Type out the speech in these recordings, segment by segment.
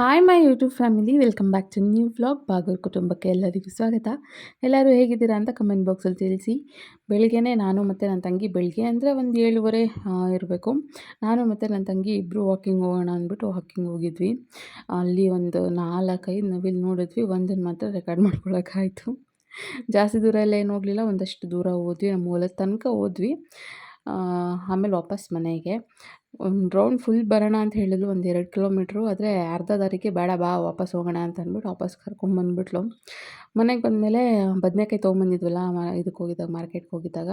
Hi my YouTube family welcome back to new vlog Bagur ಕುಟುಂಬಕ್ಕೆ ಎಲ್ಲರಿಗೂ ಸ್ವಾಗತ. ಎಲ್ಲರೂ ಹೇಗಿದ್ದೀರಾ ಅಂತ ಕಮೆಂಟ್ ಬಾಕ್ಸಲ್ಲಿ ತಿಳಿಸಿ. ಬೆಳಗ್ಗೆನೇ ನಾನು ಮತ್ತು ನನ್ನ ತಂಗಿ ಬೆಳಗ್ಗೆ ಅಂದರೆ ಒಂದು ಏಳುವರೆ ಇರಬೇಕು. ನಾನು ಮತ್ತು ನನ್ನ ತಂಗಿ ಇಬ್ಬರು ವಾಕಿಂಗ್ ಹೋಗೋಣ ಅಂದ್ಬಿಟ್ಟು ವಾಕಿಂಗ್ ಹೋಗಿದ್ವಿ. ಅಲ್ಲಿ ಒಂದು ನಾಲ್ಕೈದು ನವಿಲ್ ನೋಡಿದ್ವಿ. ಒಂದನ್ನು ಮಾತ್ರ ರೆಕಾರ್ಡ್ ಮಾಡ್ಕೊಳಕ್ಕಾಯಿತು. ಜಾಸ್ತಿ ದೂರ ಎಲ್ಲ ಏನು ಹೋಗಲಿಲ್ಲ. ಒಂದಷ್ಟು ದೂರ ಹೋದ್ವಿ. ನಮ್ಮ ಹೊಲದ ತನಕ ಹೋದ್ವಿ. ಆಮೇಲೆ ವಾಪಸ್ ಮನೆಗೆ. ಒಂದು ರೌಂಡ್ ಫುಲ್ ಬರೋಣ ಅಂತ ಹೇಳಿದ್ಲು, ಒಂದು ಎರಡು ಕಿಲೋಮೀಟ್ರು ಆದರೆ ಅರ್ಧ ದಾರಿಗೆ ಬೇಡ, ಬಾ, ವಾಪಸ್ ಹೋಗೋಣ ಅಂತ ಅಂದ್ಬಿಟ್ಟು ವಾಪಸ್ ಕರ್ಕೊಂಬಂದ್ಬಿಟ್ಲು ಮನೆಗೆ ಬಂದಮೇಲೆ ಬದನೆಕಾಯಿ ತೊಗೊಂಬಂದಿದ್ವಲ್ಲ, ಮ ಇದಕ್ಕೆ ಹೋಗಿದ್ದಾಗ ಮಾರ್ಕೆಟ್ಗೆ ಹೋಗಿದ್ದಾಗ,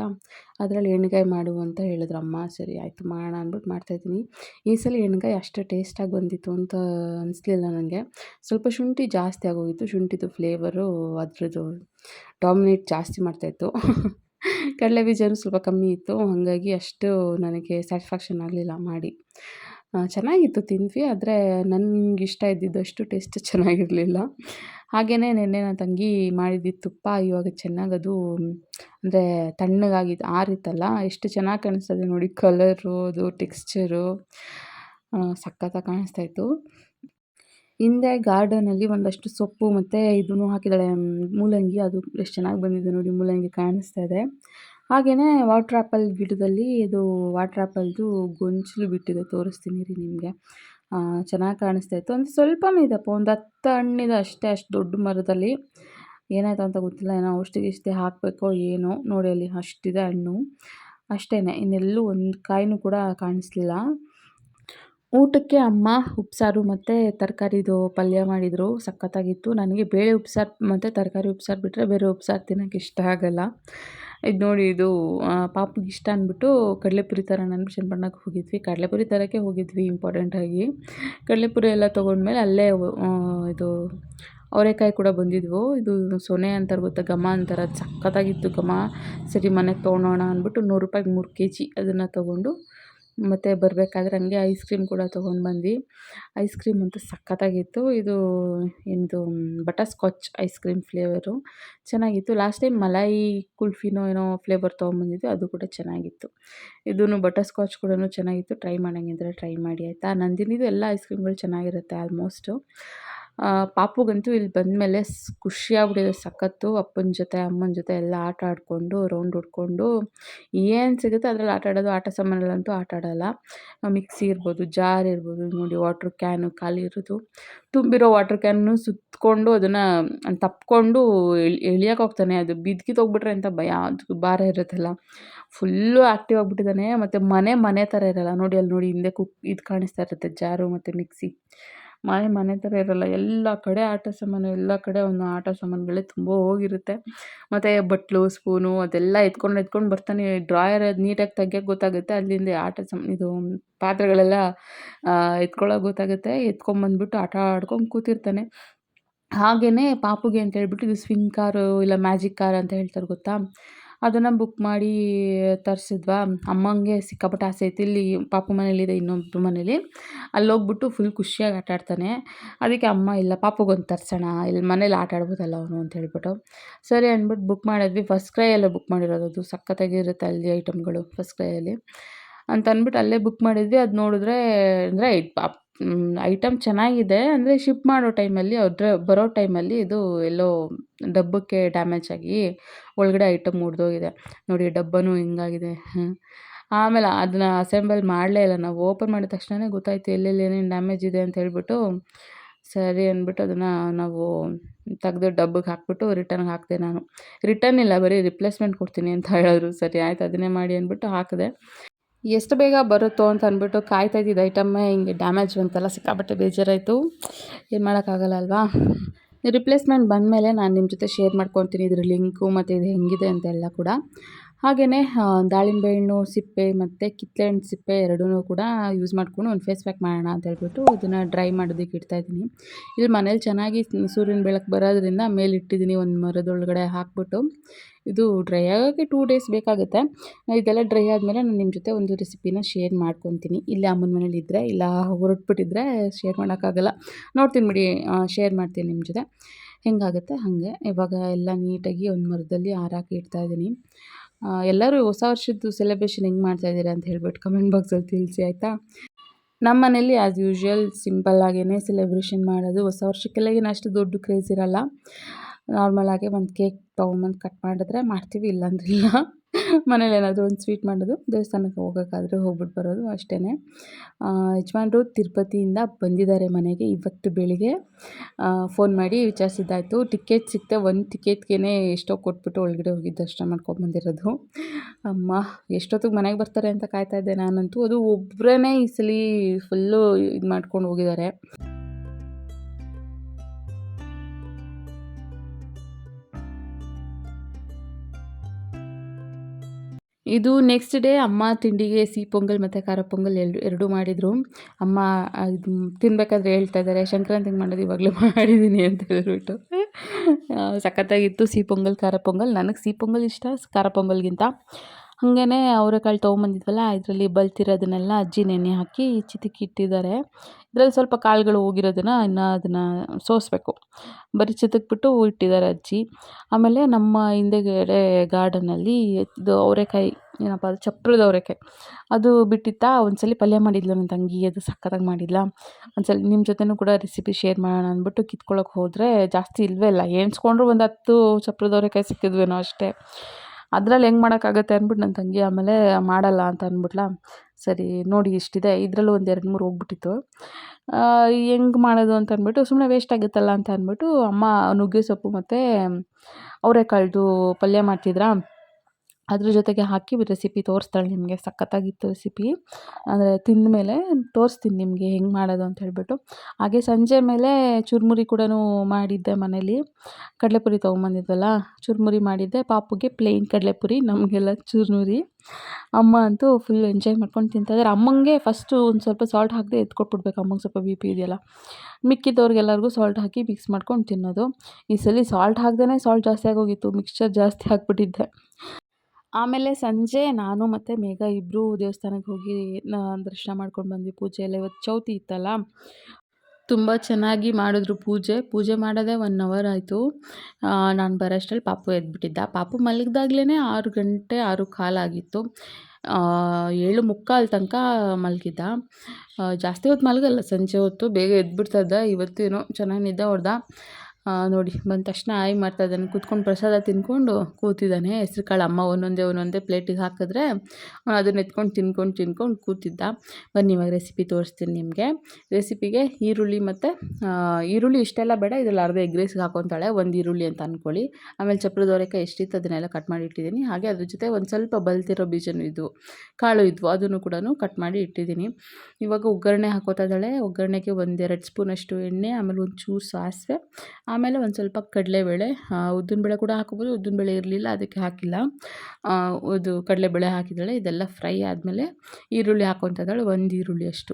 ಅದರಲ್ಲಿ ಎಣ್ಣೆಗಾಯಿ ಮಾಡು ಅಂತ ಹೇಳಿದ್ರು. ಅಮ್ಮ, ಸರಿ, ಆಯಿತು, ಮಾಡೋಣ ಅಂದ್ಬಿಟ್ಟು ಮಾಡ್ತಾಯಿದ್ದೀನಿ ಈ ಸಲ ಎಣ್ಣೆಗಾಯಿ ಅಷ್ಟು ಟೇಸ್ಟಾಗಿ ಬಂದಿತ್ತು ಅಂತ ಅನಿಸ್ಲಿಲ್ಲ ನನಗೆ ಸ್ವಲ್ಪ ಶುಂಠಿ ಜಾಸ್ತಿ ಆಗೋಗಿತ್ತು, ಶುಂಠಿದು ಫ್ಲೇವರು ಅದ್ರದ್ದು ಡಾಮಿನೇಟ್ ಜಾಸ್ತಿ ಮಾಡ್ತಾಯಿತ್ತು ಕಡಲೆ ಬೀಜನೂ ಸ್ವಲ್ಪ ಕಮ್ಮಿ ಇತ್ತು. ಹಾಗಾಗಿ ಅಷ್ಟು ನನಗೆ ಸ್ಯಾಟಿಸ್ಫ್ಯಾಕ್ಷನ್ ಆಗಲಿಲ್ಲ ಮಾಡಿ. ಚೆನ್ನಾಗಿತ್ತು ತಿಂದ್ವಿ, ಆದರೆ ನನಗೆ ಇಷ್ಟ ಇದ್ದಿದ್ದಷ್ಟು ಟೇಸ್ಟ್ ಚೆನ್ನಾಗಿರಲಿಲ್ಲ. ಹಾಗೆಯೇ ನೆನ್ನೆ ನನ್ನ ತಂಗಿ ಮಾಡಿದ್ದಿದ್ದು ತುಪ್ಪ ಇವಾಗ ಚೆನ್ನಾಗದು ಅಂದರೆ ತಣ್ಣಗಾಗಿದ್ದು ಆರಿತ್ತಲ್ಲ, ಎಷ್ಟು ಚೆನ್ನಾಗಿ ಕಾಣಿಸ್ತದೆ ನೋಡಿ ಕಲರು ಅದು ಟೆಕ್ಸ್ಚರು ಸಖತ್ತಾಗಿ ಕಾಣಿಸ್ತಾ ಇತ್ತು. ಹಿಂದೆ ಗಾರ್ಡನಲ್ಲಿ ಒಂದಷ್ಟು ಸೊಪ್ಪು ಮತ್ತೆ ಇದನ್ನು ಹಾಕಿದ್ದಾಳೆ ಮೂಲಂಗಿ. ಅದು ಎಷ್ಟು ಚೆನ್ನಾಗಿ ಬಂದಿದೆ ನೋಡಿ, ಮೂಲಂಗಿ ಕಾಣಿಸ್ತಾ ಇದೆ. ಹಾಗೇನೆ ವಾಟರ್ ಆಪಲ್ ಗಿಡದಲ್ಲಿ ಇದು ವಾಟರ್ ಆಪಲ್ದು ಗೊಂಚಲು ಬಿಟ್ಟಿದೆ, ತೋರಿಸ್ತೀನಿ ರೀ ನಿಮಗೆ. ಚೆನ್ನಾಗಿ ಕಾಣಿಸ್ತಾ ಇತ್ತು. ಅಂದರೆ ಸ್ವಲ್ಪ ಇದಪ್ಪ, ಒಂದು ಹತ್ತು ಹಣ್ಣಿದೆ ಅಷ್ಟೇ, ಅಷ್ಟು ದೊಡ್ಡ ಮರದಲ್ಲಿ. ಏನಾಯ್ತು ಅಂತ ಗೊತ್ತಿಲ್ಲ, ಏನೋ ಔಷಧಿ ಇಷ್ಟೇ ಹಾಕಬೇಕೋ ಏನೋ, ನೋಡಿ ಅಲ್ಲಿ ಅಷ್ಟಿದೆ ಹಣ್ಣು. ಅಷ್ಟೇ ಇನ್ನೆಲ್ಲೂ ಒಂದು ಕಾಯಿನೂ ಕೂಡ ಕಾಣಿಸ್ಲಿಲ್ಲ. ಊಟಕ್ಕೆ ಅಮ್ಮ ಉಪ್ಸಾರು ಮತ್ತು ತರಕಾರಿದು ಪಲ್ಯ ಮಾಡಿದರು. ಸಖತ್ತಾಗಿತ್ತು. ನನಗೆ ಬೇಳೆ ಉಪ್ಸಾರು ಮತ್ತು ತರಕಾರಿ ಉಪ್ಸಾರು ಬಿಟ್ಟರೆ ಬೇರೆ ಉಪ್ಸಾರು ತಿನ್ನೋಕೆ ಇಷ್ಟ ಆಗಲ್ಲ. ಇದು ನೋಡಿ ಇದು ಪಾಪಿಗೆ ಇಷ್ಟ ಅಂದ್ಬಿಟ್ಟು ಕಡಲೆಪುರಿ ಥರ ನಾನು ಚನ್ನಪಟ್ಟಣಕ್ಕೆ ಹೋಗಿದ್ವಿ. ಕಡಲೆಪುರಿ ಥರಕ್ಕೆ ಹೋಗಿದ್ವಿ ಇಂಪಾರ್ಟೆಂಟಾಗಿ ಕಡಲೆಪುರಿ ಎಲ್ಲ ತೊಗೊಂಡ್ಮೇಲೆ ಅಲ್ಲೇ ಇದು ಅವರೆಕಾಯಿ ಕೂಡ ಬಂದಿದ್ವು. ಇದು ಸೊನೆ ಅಂತಾರೆ ಗೊತ್ತಾ, ಘಮ ಅಂತಾರೆ. ಸಖತ್ತಾಗಿತ್ತು ಘಮ. ಸರಿ ಮನೆಗೆ ತೊಗೊಳೋಣ ಅಂದ್ಬಿಟ್ಟು ನೂರು ರೂಪಾಯಿಗೆ ಮೂರು ಕೆ ಜಿ ಅದನ್ನು ತೊಗೊಂಡು ಮತ್ತು ಬರಬೇಕಾದ್ರೆ ಹಂಗೆ ಐಸ್ ಕ್ರೀಮ್ ಕೂಡ ತೊಗೊಂಡು ಬಂದ್ವಿ. ಐಸ್ ಕ್ರೀಮ್ ಅಂತೂ ಸಖತ್ತಾಗಿತ್ತು. ಇದು ಇದು butterscotch ice cream flavour ಚೆನ್ನಾಗಿತ್ತು. ಲಾಸ್ಟ್ ಟೈಮ್ ಮಲಾಯಿ ಕುಲ್ಫಿನೋ ಏನೋ ಫ್ಲೇವರ್ ತೊಗೊಂಬಂದಿದ್ವಿ ಅದು ಕೂಡ ಚೆನ್ನಾಗಿತ್ತು. ಇದೂ ಬಟರ್ ಸ್ಕಾಚ್ ಕೂಡ ಚೆನ್ನಾಗಿತ್ತು. ಟ್ರೈ ಮಾಡೋಂಗಿದ್ರೆ ಟ್ರೈ ಮಾಡಿ, ಆಯಿತಾ? ನಂದಿನಿದು ಎಲ್ಲ ಐಸ್ ಕ್ರೀಮ್ಗಳು ಚೆನ್ನಾಗಿರುತ್ತೆ ಆಲ್ಮೋಸ್ಟು ಪಾಪುಗಂತೂ ಇಲ್ಲಿ ಬಂದಮೇಲೆ ಖುಷಿಯಾಗ್ಬಿಟ್ಟಿದೆ, ಸಖತ್ತು. ಅಪ್ಪನ ಜೊತೆ, ಅಮ್ಮನ ಜೊತೆ ಎಲ್ಲ ಆಟ ಆಡಿಕೊಂಡು ರೌಂಡ್ ಹೊಡ್ಕೊಂಡು. ಏನು ಸಿಗುತ್ತೆ ಅದ್ರಲ್ಲಿ ಆಟ ಆಡೋದು? ಆಟ ಸಾಮಾನಲ್ಲಂತೂ ಆಟ ಆಡೋಲ್ಲ. ಮಿಕ್ಸಿ ಇರ್ಬೋದು ಜಾರ್ ಇರ್ಬೋದು, ನೋಡಿ ವಾಟ್ರ್ ಕ್ಯಾನು ಖಾಲಿ ಇರೋದು. ತುಂಬಿರೋ ವಾಟ್ರ್ ಕ್ಯಾನು ಸುತ್ತಕೊಂಡು ಅದನ್ನು ತಪ್ಪಿಕೊಂಡು ಎಳಿಯಕ್ಕೆ ಹೋಗ್ತಾನೆ. ಅದು ಹೋಗ್ಬಿಟ್ರೆ ಅಂತ ಭಯ? ಅದು ಭಾರ ಇರುತ್ತಲ್ಲ. ಫುಲ್ಲು ಆ್ಯಕ್ಟಿವ್ ಆಗಿಬಿಟ್ಟಿದ್ದಾನೆ ಮತ್ತು ಮನೆ ಮನೆ ಥರ ಇರೋಲ್ಲ. ನೋಡಿ, ಅಲ್ಲಿ ನೋಡಿ ಹಿಂದೆ ಕುಕ್, ಇದು ಕಾಣಿಸ್ತಾ ಇರುತ್ತೆ. ಜಾರು ಮತ್ತು ಮಿಕ್ಸಿ ಮನೆ ಮನೆ ಥರ ಇರೋಲ್ಲ. ಎಲ್ಲ ಕಡೆ ಆಟ ಸಾಮಾನು, ಎಲ್ಲ ಕಡೆ ಒಂದು ಆಟ ಸಾಮಾನುಗಳೇ ತುಂಬ ಹೋಗಿರುತ್ತೆ. ಮತ್ತು ಬಟ್ಲು, ಸ್ಪೂನು ಅದೆಲ್ಲ ಎತ್ಕೊಂಡು ಎತ್ಕೊಂಡು ಬರ್ತಾನೆ. ಡ್ರಾಯರ್ ಅದು ನೀಟಾಗಿ ತೆಗಿಯೋಕೆ ಗೊತ್ತಾಗುತ್ತೆ. ಅಲ್ಲಿಂದ ಆಟ ಸಮ್, ಇದು ಪಾತ್ರೆಗಳೆಲ್ಲ ಎತ್ಕೊಳ್ಳೋಕೆ ಗೊತ್ತಾಗುತ್ತೆ. ಎತ್ಕೊಂಬಂದ್ಬಿಟ್ಟು ಆಟ ಆಡ್ಕೊಂಡು ಕೂತಿರ್ತಾನೆ. ಹಾಗೆಯೇ ಪಾಪುಗೆ ಅಂತ ಹೇಳ್ಬಿಟ್ಟು ಇದು ಸ್ವಿಂಗ್ ಕಾರು, ಇಲ್ಲ ಮ್ಯಾಜಿಕ್ ಕಾರ್ ಅಂತ ಹೇಳ್ತಾರೆ ಗೊತ್ತಾ? ಅದನ್ನು ಬುಕ್ ಮಾಡಿ ತರಿಸಿದ್ವಾ? ಅಮ್ಮಂಗೆ ಸಿಕ್ಕಾಪಟ್ಟೆ ಆಸೆ ಐತಿ ಇಲ್ಲಿ ಪಾಪು ಮನೇಲಿದೆ ಇನ್ನೊಬ್ಬರು ಮನೇಲಿ. ಅಲ್ಲೋಗ್ಬಿಟ್ಟು ಫುಲ್ ಖುಷಿಯಾಗಿ ಆಟ ಆಡ್ತಾನೆ. ಅದಕ್ಕೆ ಅಮ್ಮ, ಇಲ್ಲ ಪಾಪುಗೊಂದು ತರ್ಸೋಣ. ಇಲ್ಲಿ ಮನೇಲಿ ಆಟ ಆಡ್ಬೋದಲ್ಲ ಅವನು? ಅಂತ ಹೇಳ್ಬಿಟ್ಟು. ಸರಿ ಅಂದ್ಬಿಟ್ಟು ಬುಕ್ ಮಾಡಿದ್ವಿ. ಫಸ್ಟ್ ಕ್ರೈಯಲ್ಲೇ ಬುಕ್ ಮಾಡಿರೋದು ಸಖತ್ತಾಗಿರುತ್ತೆ ಅಲ್ಲಿ ಐಟಮ್ಗಳು ಫಸ್ಟ್ ಕ್ರೈಯಲ್ಲಿ ಅಂತ ಅಂದ್ಬಿಟ್ಟು ಅಲ್ಲೇ ಬುಕ್ ಮಾಡಿದ್ವಿ. ಅದು ನೋಡಿದ್ರೆ ಅಂದರೆ ಐಟಮ್ ಚೆನ್ನಾಗಿದೆ. ಅಂದರೆ ಶಿಪ್ ಮಾಡೋ ಟೈಮಲ್ಲಿ ಅದ್ರ ಬರೋ ಟೈಮಲ್ಲಿ ಇದು ಎಲ್ಲೋ ಡಬ್ಬಕ್ಕೆ ಡ್ಯಾಮೇಜ್ ಆಗಿ ಒಳಗಡೆ ಐಟಮ್ ಮುರಿದೋಗಿದೆ ನೋಡಿ ಡಬ್ಬನೂ ಹಿಂಗಾಗಿದೆ. ಆಮೇಲೆ ಅದನ್ನ ಅಸೆಂಬಲ್ ಮಾಡಲೇ ಇಲ್ಲ ನಾವು. ಓಪನ್ ಮಾಡಿದ ತಕ್ಷಣವೇ ಗೊತ್ತಾಯಿತು ಎಲ್ಲೆಲ್ಲಿ ಏನೇನು ಡ್ಯಾಮೇಜ್ ಇದೆ ಅಂತ ಹೇಳ್ಬಿಟ್ಟು ಸರಿ ಅಂದ್ಬಿಟ್ಟು ಅದನ್ನು ನಾವು ತೆಗೆದು ಡಬ್ಬಕ್ಕೆ ಹಾಕ್ಬಿಟ್ಟು ರಿಟರ್ನ್ಗೆ ಹಾಕಿದೆ ನಾನು. ರಿಟರ್ನ್ ಇಲ್ಲ, ಬರೀ ರಿಪ್ಲೇಸ್ಮೆಂಟ್ ಕೊಡ್ತೀನಿ ಅಂತ ಹೇಳಿದ್ರು. ಸರಿ, ಆಯಿತು, ಅದನ್ನೇ ಮಾಡಿ ಅಂದ್ಬಿಟ್ಟು ಹಾಕಿದೆ. ಎಷ್ಟು ಬೇಗ ಬರುತ್ತೋ ಅಂತ ಅಂದ್ಬಿಟ್ಟು ಕಾಯ್ತಾ ಇದ್ದಿದ್ದು ಐಟಮ್ಮೇ ಹಿಂಗೆ ಡ್ಯಾಮೇಜ್ ಬಂತಲ್ಲ ಸಿಕ್ಕಾಪಟ್ಟೆ ಬೇಜಾರಾಯಿತು. ಏನು ಮಾಡೋಕ್ಕಾಗಲ್ಲ ಅಲ್ವಾ? ರಿಪ್ಲೇಸ್ಮೆಂಟ್ ಬಂದಮೇಲೆ ನಾನು ನಿಮ್ಮ ಜೊತೆ ಶೇರ್ ಮಾಡ್ಕೊತೀನಿ ಇದ್ರ ಲಿಂಕು ಮತ್ತು ಇದು ಹೆಂಗಿದೆ ಅಂತೆಲ್ಲ ಕೂಡ. ಹಾಗೆಯೇ ದಾಳಿಂಬೆ ಹಣ್ಣು, ಸಿಪ್ಪೆ ಮತ್ತು ಕಿತ್ತಳೆ ಹಣ್ಣು, ಸಿಪ್ಪೆ ಎರಡೂ ಕೂಡ ಯೂಸ್ ಮಾಡಿಕೊಂಡು ಒಂದು ಫೇಸ್ ಪ್ಯಾಕ್ ಮಾಡೋಣ ಅಂತ ಹೇಳ್ಬಿಟ್ಟು ಇದನ್ನು ಡ್ರೈ ಮಾಡೋದಕ್ಕೆ ಇಡ್ತಾಯಿದ್ದೀನಿ ಇಲ್ಲಿ ಮನೇಲಿ ಚೆನ್ನಾಗಿ ಸೂರ್ಯನ ಬೆಳಕು ಬರೋದ್ರಿಂದ ಮೇಲೆ ಇಟ್ಟಿದ್ದೀನಿ ಒಂದು ಮರದೊಳಗಡೆ ಹಾಕ್ಬಿಟ್ಟು. ಇದು ಡ್ರೈ ಆಗೋಕ್ಕೆ ಟೂ ಡೇಸ್ ಬೇಕಾಗುತ್ತೆ. ಇದೆಲ್ಲ ಡ್ರೈ ಆದಮೇಲೆ ನಾನು ನಿಮ್ಮ ಜೊತೆ ಒಂದು ರೆಸಿಪಿನ ಶೇರ್ ಮಾಡ್ಕೊತೀನಿ. ಇಲ್ಲಿ ಅಮ್ಮನ ಮನೇಲಿ ಇದ್ದರೆ ಇಲ್ಲ ಹೊರಟ್ಬಿಟ್ಟಿದ್ರೆ ಶೇರ್ ಮಾಡೋಕ್ಕಾಗಲ್ಲ. ನೋಡ್ತೀನಿ ಬಿಡಿ ಶೇರ್ ಮಾಡ್ತೀನಿ ನಿಮ್ಮ ಜೊತೆ. ಹೆಂಗಾಗುತ್ತೆ ಹಾಗೆ. ಇವಾಗ ಎಲ್ಲ ನೀಟಾಗಿ ಒಂದು ಮರದಲ್ಲಿ ಹಾರಾಕಿ ಇಡ್ತಾಯಿದ್ದೀನಿ ಎಲ್ಲರೂ ಹೊಸ ವರ್ಷದ್ದು ಸೆಲೆಬ್ರೇಷನ್ ಹೆಂಗೆ ಮಾಡ್ತಾಯಿದ್ದೀರಾ ಅಂತ ಹೇಳ್ಬಿಟ್ಟು ಕಮೆಂಟ್ ಬಾಕ್ಸಲ್ಲಿ ತಿಳಿಸಿ, ಆಯಿತಾ? ನಮ್ಮ ಮನೇಲಿ ಆ್ಯಸ್ ಯೂಶ್ವಲ್ ಆಗೇ ಸೆಲೆಬ್ರೇಷನ್ ಮಾಡೋದು. ಹೊಸ ವರ್ಷಕ್ಕೆಲ್ಲ ಏನು ಅಷ್ಟು ದೊಡ್ಡ ಕ್ರೇಜ್ ಇರಲ್ಲ. ಆಗಿ ಒಂದು ಕೇಕ್ ತೊಗೊಂಬಂದು ಕಟ್ ಮಾಡಿದ್ರೆ ಮಾಡ್ತೀವಿ, ಇಲ್ಲಾಂದ್ರೆ ಇಲ್ಲ. ಮನೇಲಿ ಏನಾದರೂ ಒಂದು ಸ್ವೀಟ್ ಮಾಡೋದು, ದೇವಸ್ಥಾನಕ್ಕೆ ಹೋಗೋಕ್ಕಾದ್ರೆ ಹೋಗ್ಬಿಟ್ಟು ಬರೋದು ಅಷ್ಟೇ ಯಜಮಾನ್ರು ತಿರುಪತಿಯಿಂದ ಬಂದಿದ್ದಾರೆ ಮನೆಗೆ ಇವತ್ತು ಬೆಳಿಗ್ಗೆ. ಫೋನ್ ಮಾಡಿ ವಿಚಾರಿಸಿದ್ದಾಯಿತು. ಟಿಕೆಟ್ ಸಿಗ್ತಾ ಒಂದು ಟಿಕೆಟ್ಗೇ ಎಷ್ಟೋ ಕೊಟ್ಬಿಟ್ಟು ಒಳಗಡೆ ಹೋಗಿ ದರ್ಶನ ಮಾಡ್ಕೊಂಬಂದಿರೋದು ಅಮ್ಮ, ಎಷ್ಟೊತ್ತಿಗೆ ಮನೆಗೆ ಬರ್ತಾರೆ ಅಂತ ಕಾಯ್ತಾ ಇದ್ದೆ ನಾನಂತೂ. ಅದು ಒಬ್ಬರೇ ಈ ಸಲ ಫುಲ್ಲು ಇದು ಮಾಡ್ಕೊಂಡು ಹೋಗಿದ್ದಾರೆ. ಇದು ನೆಕ್ಸ್ಟ್ ಡೇ ಅಮ್ಮ ತಿಂಡಿಗೆ ಸಿಹಿ ಪೊಂಗಲ್ ಮತ್ತು ಖಾರ ಪೊಂಗಲ್ ಎರಡು ಎರಡೂ ಮಾಡಿದರು. ಅಮ್ಮ ಇದು ತಿನ್ನಬೇಕಾದ್ರೆ ಹೇಳ್ತಾ ಇದ್ದಾರೆ ಸಂಕ್ರಾಂತಿಗೆ ಮಾಡೋದು ಇವಾಗಲೇ ಮಾಡಿದ್ದೀನಿ ಅಂತ ಹೇಳ್ಬಿಟ್ಟು. ಸಖತ್ತಾಗಿತ್ತು ಸಿಹಿ ಪೊಂಗಲ್, ಖಾರ ಪೊಂಗಲ್. ನನಗೆ ಸಿಹಿ ಪೊಂಗಲ್ ಇಷ್ಟ, ಖಾರ ಪೊಂಗಲ್ಗಿಂತ. ಹಾಗೇ ಅವರೆಕಾಳು ತೊಗೊಂಬಂದಿದ್ವಲ್ಲ, ಇದರಲ್ಲಿ ಬಲ್ತಿರೋದನ್ನೆಲ್ಲ ಅಜ್ಜಿ ನೆನೆ ಹಾಕಿ ಚಿತಿಕಿ ಇಟ್ಟಿದ್ದಾರೆ. ಇದರಲ್ಲಿ ಸ್ವಲ್ಪ ಕಾಳುಗಳು ಹೋಗಿರೋದನ್ನು ಇನ್ನು ಅದನ್ನು ಸೋಸಬೇಕು. ಬರೀ ಚಿತಕ್ಬಿಟ್ಟು ಇಟ್ಟಿದ್ದಾರೆ ಅಜ್ಜಿ. ಆಮೇಲೆ ನಮ್ಮ ಹಿಂದೆಗಡೆ ಗಾರ್ಡನಲ್ಲಿ ಇದು ಅವರೆಕಾಯಿ, ಏನಪ್ಪ ಅದು ಚಪ್ರದ ಅವರೆಕಾಯಿ, ಅದು ಬಿಟ್ಟಿತ್ತಾ, ಒಂದ್ಸಲಿ ಸಲ ಪಲ್ಯ ಮಾಡಿದ್ಲು ನನ್ನ ತಂಗಿ, ಅದು ಸಕ್ಕತ್ತಾಗಿ ಮಾಡಿದ್ಲ. ಒಂದು ಸಲ ನಿಮ್ಮ ಜೊತೆನೂ ಕೂಡ ರೆಸಿಪಿ ಶೇರ್ ಮಾಡೋಣ ಅಂದ್ಬಿಟ್ಟು ಕಿತ್ಕೊಳ್ಳೋಕೆ ಹೋದರೆ ಜಾಸ್ತಿ ಇಲ್ಲವೇ ಇಲ್ಲ. ಎಣಿಸ್ಕೊಂಡ್ರು ಒಂದು ಹತ್ತು ಚಪ್ರದ ಅವರೆಕಾಯಿ ಸಿಕ್ಕಿದ್ವೇನೋ ಅಷ್ಟೇ. ಅದ್ರಲ್ಲಿ ಹೆಂಗೆ ಮಾಡೋಕ್ಕಾಗತ್ತೆ ಅಂದ್ಬಿಟ್ಟು ನನ್ನ ತಂಗಿ ಆಮೇಲೆ ಮಾಡಲ್ಲ ಅಂತ ಅಂದ್ಬಿಟ್ಲ? ಸರಿ ನೋಡಿ ಇಷ್ಟಿದೆ, ಇದರಲ್ಲೂ ಒಂದು ಎರಡು ಮೂರು ಹೋಗ್ಬಿಟ್ಟಿತ್ತು. ಹೆಂಗೆ ಮಾಡೋದು ಅಂತ ಅಂದ್ಬಿಟ್ಟು ಸುಮ್ಮನೆ ವೇಸ್ಟ್ ಆಗುತ್ತಲ್ಲ ಅಂತ ಅಂದ್ಬಿಟ್ಟು ಅಮ್ಮ ನುಗ್ಗೆ ಸೊಪ್ಪು ಮತ್ತು ಅವರೆಕಾಳ್ದು ಪಲ್ಯ ಮಾಡ್ತಿದ್ರಾ? ಅದ್ರ ಜೊತೆಗೆ ಹಾಕಿ ರೆಸಿಪಿ ತೋರಿಸ್ತಾಳೆ ನಿಮಗೆ, ಸಖತ್ತಾಗಿತ್ತು ರೆಸಿಪಿ ಅಂದರೆ ತಿಂದ ಮೇಲೆ ತೋರಿಸ್ತೀನಿ ನಿಮಗೆ ಹೆಂಗೆ ಮಾಡೋದು ಅಂತ ಹೇಳಿಬಿಟ್ಟು. ಹಾಗೆ ಸಂಜೆ ಮೇಲೆ ಚುರುಮುರಿ ಕೂಡ ಮಾಡಿದ್ದೆ ಮನೇಲಿ. ಕಡಲೆಪುರಿ ತೊಗೊಂಬಂದಿದ್ವಲ್ಲ, ಚುರುಮುರಿ ಮಾಡಿದ್ದೆ. ಪಾಪುಗೆ ಪ್ಲೇನ್ ಕಡಲೆಪುರಿ, ನಮಗೆಲ್ಲ ಚುರುಮುರಿ. ಅಮ್ಮ ಅಂತೂ ಫುಲ್ ಎಂಜಾಯ್ ಮಾಡ್ಕೊಂಡು ತಿಂತಾಯಿದ್ದಾರೆ ಅಮ್ಮಂಗೆ ಫಸ್ಟು ಒಂದು ಸ್ವಲ್ಪ ಸಾಲ್ಟ್ ಹಾಕದೆ ಎತ್ಕೊಟ್ಬಿಡ್ಬೇಕು. ಅಮ್ಮಂಗೆ ಸ್ವಲ್ಪ ಬಿ ಪಿ ಇದೆಯಲ್ಲ. ಮಿಕ್ಕಿದ್ದವ್ರಿಗೆಲ್ಲರಿಗೂ ಸಾಲ್ಟ್ ಹಾಕಿ ಮಿಕ್ಸ್ ಮಾಡ್ಕೊಂಡು ತಿನ್ನೋದು. ಈ ಸಲ ಸಾಲ್ಟ್ ಹಾಕ್ದೇ ಸಾಲ್ಟ್ ಜಾಸ್ತಿ ಆಗೋಗಿತ್ತು. ಮಿಕ್ಸ್ಚರ್ ಜಾಸ್ತಿ ಹಾಕ್ಬಿಟ್ಟಿದ್ದೆ ಆಮೇಲೆ ಸಂಜೆ ನಾನು ಮತ್ತು ಮೇಘ ಇಬ್ಬರು ದೇವಸ್ಥಾನಕ್ಕೆ ಹೋಗಿ ದರ್ಶನ ಮಾಡ್ಕೊಂಡು ಬಂದ್ವಿ. ಪೂಜೆ ಎಲ್ಲ ಇವತ್ತು ಚೌತಿ ಇತ್ತಲ್ಲ? ತುಂಬ ಚೆನ್ನಾಗಿ ಮಾಡಿದ್ರು ಪೂಜೆ. ಪೂಜೆ ಮಾಡೋದೇ ಒನ್ ಅವರ್ ಆಯಿತು. ನಾನು ಬರೋಷ್ಟ್ರಲ್ಲಿ ಪಾಪು ಎದ್ಬಿಟ್ಟಿದ್ದ. ಪಾಪು ಮಲಗಿದಾಗ್ಲೇ ಆರು ಗಂಟೆ, ಆರು ಕಾಲಾಗಿತ್ತು ಏಳು ಮುಕ್ಕಾಲು ತನಕ ಮಲಗಿದ್ದ. ಜಾಸ್ತಿ ಹೊತ್ತು ಮಲಗಲ್ಲ. ಸಂಜೆ ಹೊತ್ತು ಬೇಗ ಎದ್ಬಿಡ್ತದ ಇವತ್ತೇನೋ ಚೆನ್ನಾಗಿ ನಿದ್ದೆ ನೋಡಿ, ಬಂದ ತಕ್ಷಣ ಆಯ್ ಮಾಡ್ತಾ ಇದ್ದಾನೆ. ಕೂತ್ಕೊಂಡು ಪ್ರಸಾದ ತಿಂದ್ಕೊಂಡು ಕೂತಿದ್ದಾನೆ. ಹೆಸ್ರು ಕಾಳು ಅಮ್ಮ ಒಂದೊಂದೇ ಒಂದೊಂದೇ ಪ್ಲೇಟಿಗೆ ಹಾಕಿದ್ರೆ ಅದನ್ನ ಎತ್ಕೊಂಡು ತಿನ್ಕೊಂಡು ತಿನ್ಕೊಂಡು ಕೂತಿದ್ದ. ಬನ್ನಿ, ಇವಾಗ ರೆಸಿಪಿ ತೋರಿಸ್ತೀನಿ ನಿಮಗೆ. ರೆಸಿಪಿಗೆ ಈರುಳ್ಳಿ ಮತ್ತು ಈರುಳ್ಳಿ ಇಷ್ಟೆಲ್ಲ ಬೇಡ, ಇದರಲ್ಲಿ ಅರ್ಧ ಎಗ್ ರೈಸ್ಗೆ ಹಾಕೊತಾಳೆ. ಒಂದು ಈರುಳ್ಳಿ ಅಂತ ಅಂದ್ಕೊಳ್ಳಿ ಆಮೇಲೆ ಚಪ್ರದ ಅವರೆಕಾಯಿ ಎಷ್ಟಿತ್ತು ಅದನ್ನೆಲ್ಲ ಕಟ್ ಮಾಡಿ ಇಟ್ಟಿದ್ದೀನಿ. ಹಾಗೆ ಅದ್ರ ಜೊತೆ ಒಂದು ಸ್ವಲ್ಪ ಬಲ್ತಿರೋ ಬೀಜನೂ ಇದ್ವು ಕಾಳು ಇದ್ವು, ಅದನ್ನು ಕೂಡ ಕಟ್ ಮಾಡಿ ಇಟ್ಟಿದ್ದೀನಿ. ಇವಾಗ ಒಗ್ಗರಣೆ ಹಾಕೋತಾ ಇದ್ದಾಳೆ. ಒಗ್ಗರಣೆಗೆ ಒಂದೆರಡು ಸ್ಪೂನಷ್ಟು ಎಣ್ಣೆ, ಆಮೇಲೆ ಒಂದು ಚೂರು ಸಾಸಿವೆ ಆಮೇಲೆ ಒಂದು ಸ್ವಲ್ಪ ಕಡಲೆಬೇಳೆ ಉದ್ದಿನಬೇಳೆ ಕೂಡ ಹಾಕೋಬೋದು, ಉದ್ದಿನಬೇಳೆ ಇರಲಿಲ್ಲ, ಅದಕ್ಕೆ ಹಾಕಿಲ್ಲ. ಇದು ಕಡಲೆಬೇಳೆ ಹಾಕಿದ್ದಾಳೆ ಇದೆಲ್ಲ ಫ್ರೈ ಆದಮೇಲೆ ಈರುಳ್ಳಿ ಹಾಕೊತ ಒಂದು ಈರುಳ್ಳಿ ಅಷ್ಟು.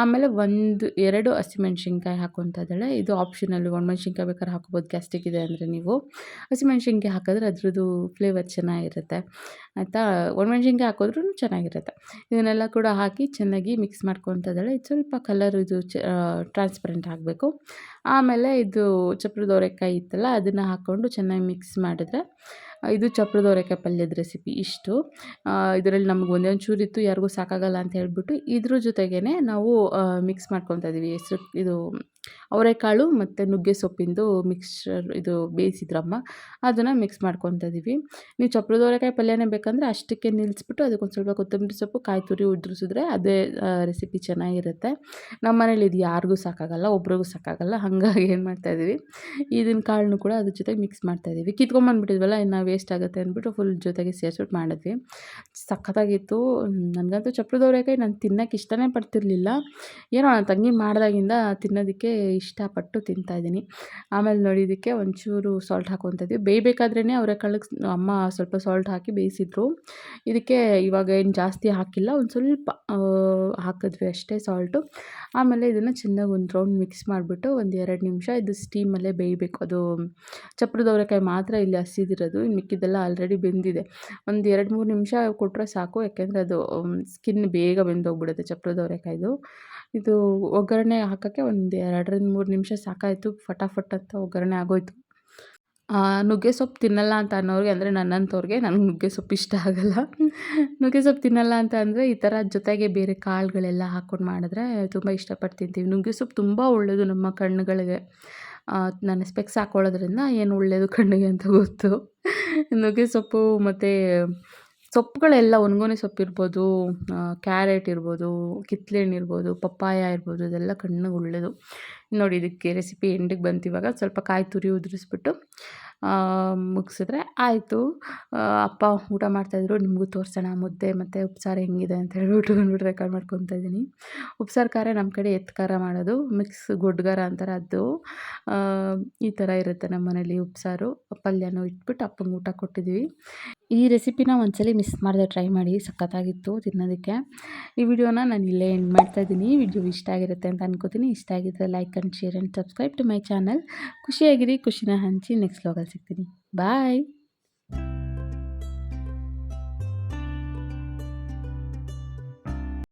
ಆಮೇಲೆ ಒಂದು, ಎರಡು ಹಸಿಮೆಣ್ಸಿನ್ಕಾಯಿ ಹಾಕೊತ ಇದ್ದಾಳೆ ಇದು ಆಪ್ಷನಲ್ ಒಣಮೆಣ್ಸಿನ್ಕಾಯಿ ಬೇಕಾದ್ರೆ ಹಾಕೋಬೋದು ಗ್ಯಾಸ್ಟಿಕ್ ಇದೆ ಅಂದರೆ ನೀವು. ಹಸಿಮೆಣ್ಸಿನ್ಕಾಯಿ ಹಾಕಿದ್ರೆ ಅದ್ರದ್ದು ಫ್ಲೇವರ್ ಚೆನ್ನಾಗಿರುತ್ತೆ. ಆಯಿತಾ? ಒಣಮೆಣ್ಸಿನ್ಕಾಯಿ ಹಾಕಿದ್ರೂ ಚೆನ್ನಾಗಿರುತ್ತೆ. ಇದನ್ನೆಲ್ಲ ಕೂಡ ಹಾಕಿ ಚೆನ್ನಾಗಿ ಮಿಕ್ಸ್ ಮಾಡ್ಕೊತ ಇದ್ದಾಳೆ ಇದು ಸ್ವಲ್ಪ ಕಲರ್ ಇದು ಟ್ರಾನ್ಸ್ಪರೆಂಟ್ ಆಗಬೇಕು. ಆಮೇಲೆ ಇದು ಚಪ್ರದ ಅವರೆಕಾಯಿ ಇತ್ತಲ್ಲ, ಅದನ್ನು ಹಾಕ್ಕೊಂಡು ಚೆನ್ನಾಗಿ ಮಿಕ್ಸ್ ಮಾಡಿದ್ರೆ, ಇದು ಚಪ್ರದ ಅವರೆಕಾಯಿ ಪಲ್ಯದ ರೆಸಿಪಿ ಇಷ್ಟು. ಇದರಲ್ಲಿ ನಮ್ಗೆ ಒಂದೇ ಒಂದು ಚೂರಿತ್ತು ಯಾರಿಗೂ ಸಾಕಾಗಲ್ಲ ಅಂತ ಹೇಳ್ಬಿಟ್ಟು ಇದ್ರ ಜೊತೆಗೇ ನಾವು ಮಿಕ್ಸ್ ಮಾಡ್ಕೊತಾ ಇದ್ದೀವಿ ಹೆಸ್ರು, ಇದು ಅವರೆಕಾಳು ಮತ್ತು ನುಗ್ಗೆ ಸೊಪ್ಪಿಂದು ಮಿಕ್ಸ್ಚರ್ ಇದು ಬೇಯಿಸಿದ್ರಮ್ಮ, ಅದನ್ನು ಮಿಕ್ಸ್ ಮಾಡ್ಕೊತಾ ಇದ್ದೀವಿ ನೀವು ಚಪ್ರದ ಅವರೆಕಾಯಿ ಪಲ್ಯನೇ ಬೇಕಂದರೆ ಅಷ್ಟಕ್ಕೆ ನಿಲ್ಲಿಸ್ಬಿಟ್ಟು ಅದಕ್ಕೊಂದು ಸ್ವಲ್ಪ ಕೊತ್ತಂಬರಿ ಸೊಪ್ಪು, ಕಾಯಿ ತುರಿ ಉದುರಿಸಿದ್ರೆ ಅದೇ ರೆಸಿಪಿ ಚೆನ್ನಾಗಿರುತ್ತೆ. ನಮ್ಮ ಮನೇಲಿ ಇದು ಯಾರಿಗೂ ಸಾಕಾಗಲ್ಲ, ಒಬ್ರಿಗೂ ಸಾಕಾಗಲ್ಲ, ಹಾಗಾಗಿ ಏನು ಮಾಡ್ತಾಯಿದ್ದೀವಿ ಇದನ್ನ ಕಾಳನ್ನು ಕೂಡ ಅದ್ರ ಜೊತೆಗೆ ಮಿಕ್ಸ್ ಮಾಡ್ತಾಯಿದ್ದೀವಿ ಕಿತ್ಕೊಂಬಂದ್ಬಿಟ್ಟಿದ್ವಲ್ಲ, ಇನ್ನು ವೇಸ್ಟ್ ಆಗುತ್ತೆ ಅಂದ್ಬಿಟ್ಟು ಫುಲ್ ಜೊತೆಗೆ ಸೇರಿಸ್ಬಿಟ್ಟು ಮಾಡಿದ್ವಿ. ಸಖತ್ತಾಗಿತ್ತು. ನನಗಂತೂ ಚಪ್ರದ ಅವರೆಕಾಯಿ ನಾನು ತಿನ್ನೋಕೆ ಇಷ್ಟನೇ ಪಡ್ತಿರ್ಲಿಲ್ಲ. ಏನೋ ನನ್ನ ತಂಗಿ ಮಾಡಿದಾಗಿಂದ ತಿನ್ನೋದಕ್ಕೆ ಇಷ್ಟಪಟ್ಟು ತಿಂತಾಯಿದ್ದೀನಿ ಆಮೇಲೆ ನೋಡಿದ್ದಕ್ಕೆ ಒಂಚೂರು ಸಾಲ್ಟ್ ಹಾಕ್ಕೊತ ಇದ್ವಿ. ಬೇಯಬೇಕಾದ್ರೇ ಅವರೆಕಾಳಿಗೆ ಅಮ್ಮ ಸ್ವಲ್ಪ ಸಾಲ್ಟ್ ಹಾಕಿ ಬೇಯಿಸಿದ್ರು. ಇದಕ್ಕೆ ಇವಾಗ ಏನು ಜಾಸ್ತಿ ಹಾಕಿಲ್ಲ, ಒಂದು ಸ್ವಲ್ಪ ಹಾಕಿದ್ವಿ ಅಷ್ಟೇ ಸಾಲ್ಟು ಆಮೇಲೆ ಇದನ್ನು ಚೆನ್ನಾಗಿ ಒಂದು ರೌಂಡ್ ಮಿಕ್ಸ್ ಮಾಡಿಬಿಟ್ಟು ಒಂದು ಎರಡು ನಿಮಿಷ ಇದು ಸ್ಟೀಮಲ್ಲೇ ಬೇಯಬೇಕು. ಅದು ಚಪ್ರದ ಮಾತ್ರ ಇಲ್ಲಿ ಹಸಿದಿರೋದು ಇನ್ನು ಮಿಕ್ಕಿದ್ದೆಲ್ಲ ಆಲ್ರೆಡಿ ಬೆಂದಿದೆ. ಒಂದು ಎರಡು ಮೂರು ನಿಮಿಷ ಕೊಟ್ಟರೆ ಸಾಕು, ಯಾಕೆಂದರೆ ಅದು ಸ್ಕಿನ್ ಬೇಗ ಬೆಂದೋಗ್ಬಿಡುತ್ತೆ ಚಪ್ರದ ಅವರೆಕಾಯ್ದು. ಇದು ಒಗ್ಗರಣೆ ಹಾಕೋಕ್ಕೆ ಒಂದು ಎರಡರಿಂದ ಮೂರು ನಿಮಿಷ ಸಾಕಾಯಿತು. ಫಟಾಫಟ್ ಅಂತ ಒಗ್ಗರಣೆ ಆಗೋಯ್ತು. ನುಗ್ಗೆ ಸೊಪ್ಪು ತಿನ್ನಲ್ಲ ಅಂತ ಅನ್ನೋರಿಗೆ ಅಂದರೆ ನನ್ನಂಥವ್ರಿಗೆ ನನಗೆ ನುಗ್ಗೆ ಸೊಪ್ಪು ಇಷ್ಟ ಆಗಲ್ಲ. ನುಗ್ಗೆ ಸೊಪ್ಪು ತಿನ್ನಲ್ಲ ಅಂತ ಅಂದರೆ ಈ ಥರ ಜೊತೆಗೆ ಬೇರೆ ಕಾಳುಗಳೆಲ್ಲ ಹಾಕ್ಕೊಂಡು ಮಾಡಿದ್ರೆ ತುಂಬ ಇಷ್ಟಪಟ್ಟು ತಿಂತೀವಿ. ನುಗ್ಗೆ ಸೊಪ್ಪು ತುಂಬ ಒಳ್ಳೆಯದು ನಮ್ಮ ಕಣ್ಣುಗಳಿಗೆ. ನಾನು ಸ್ಪೆಕ್ಸ್ ಹಾಕ್ಕೊಳ್ಳೋದ್ರಿಂದ ಏನು ಒಳ್ಳೆಯದು ಕಣ್ಣಿಗೆ ಅಂತ ಗೊತ್ತು. ನುಗ್ಗೆ ಸೊಪ್ಪು ಮತ್ತು ಸೊಪ್ಪುಗಳೆಲ್ಲ ಒಣ್ಗೊನೆ ಸೊಪ್ಪು ಇರ್ಬೋದು ಕ್ಯಾರೆಟ್ ಇರ್ಬೋದು ಕಿತ್ಳೆ ಹಣ್ಣು ಇರ್ಬೋದು, ಪಪ್ಪಾಯ ಇರ್ಬೋದು, ಇದೆಲ್ಲ ಕಣ್ಣಿಗೆ ಒಳ್ಳೆಯದು ನೋಡಿ, ಇದಕ್ಕೆ ರೆಸಿಪಿ ಎಂಡಿಗೆ ಬಂತು ಇವಾಗ. ಸ್ವಲ್ಪ ಕಾಯಿ ತುರಿ ಉದುರಿಸ್ಬಿಟ್ಟು ಮುಗಿಸಿದ್ರೆ ಆಯಿತು. ಅಪ್ಪ ಊಟ ಮಾಡ್ತಾಯಿದ್ರು ನಿಮಗೂ ತೋರಿಸೋಣ. ಮುದ್ದೆ ಮತ್ತು ಉಪ್ಸಾರು ಹೆಂಗಿದೆ ಅಂತ ಹೇಳ್ಬಿಟ್ಟು ಅಂದ್ಬಿಟ್ಟು ರೆಕಾರ್ಡ್ ಮಾಡ್ಕೊತಾ ಇದ್ದೀನಿ. ಉಪ್ಸಾರು ಖಾರ ನಮ್ಮ ಕಡೆ ಎತ್ತು ಖಾರ ಮಾಡೋದು. ಮಿಕ್ಸ್ ಗೊಡ್ಗಾರ ಅಂತಾರೆ ಅದು. ಈ ಥರ ಇರುತ್ತೆ ನಮ್ಮ ಮನೇಲಿ ಉಪ್ಸಾರು. ಪಲ್ಯನೂ ಇಟ್ಬಿಟ್ಟು ಅಪ್ಪಂಗೆ ಊಟ ಕೊಟ್ಟಿದ್ವಿ ಈ ರೆಸಿಪಿನ ಒಂದ್ಸಲಿ ಮಿಸ್ ಮಾಡದೆ ಟ್ರೈ ಮಾಡಿ, ಸಖತ್ತಾಗಿತ್ತು ತಿನ್ನೋದಕ್ಕೆ. ಈ ವಿಡಿಯೋನ ನಾನು ಇಲ್ಲೇ ಎಂಡ್ ಮಾಡ್ತಾಯಿದ್ದೀನಿ ವಿಡಿಯೋ ಇಷ್ಟ ಆಗಿರುತ್ತೆ ಅಂತ ಅನ್ಕೋತೀನಿ. ಇಷ್ಟ ಆಗಿದ್ದರೆ like and share and subscribe to my channel ಖುಷಿಯಾಗಿರಿ, ಖುಷಿನ ಹಂಚಿ ನೆಕ್ಸ್ಟ್ ವ್ಲಾಗಲ್ಲಿ ಸಿಗ್ತೀನಿ. ಬಾಯ್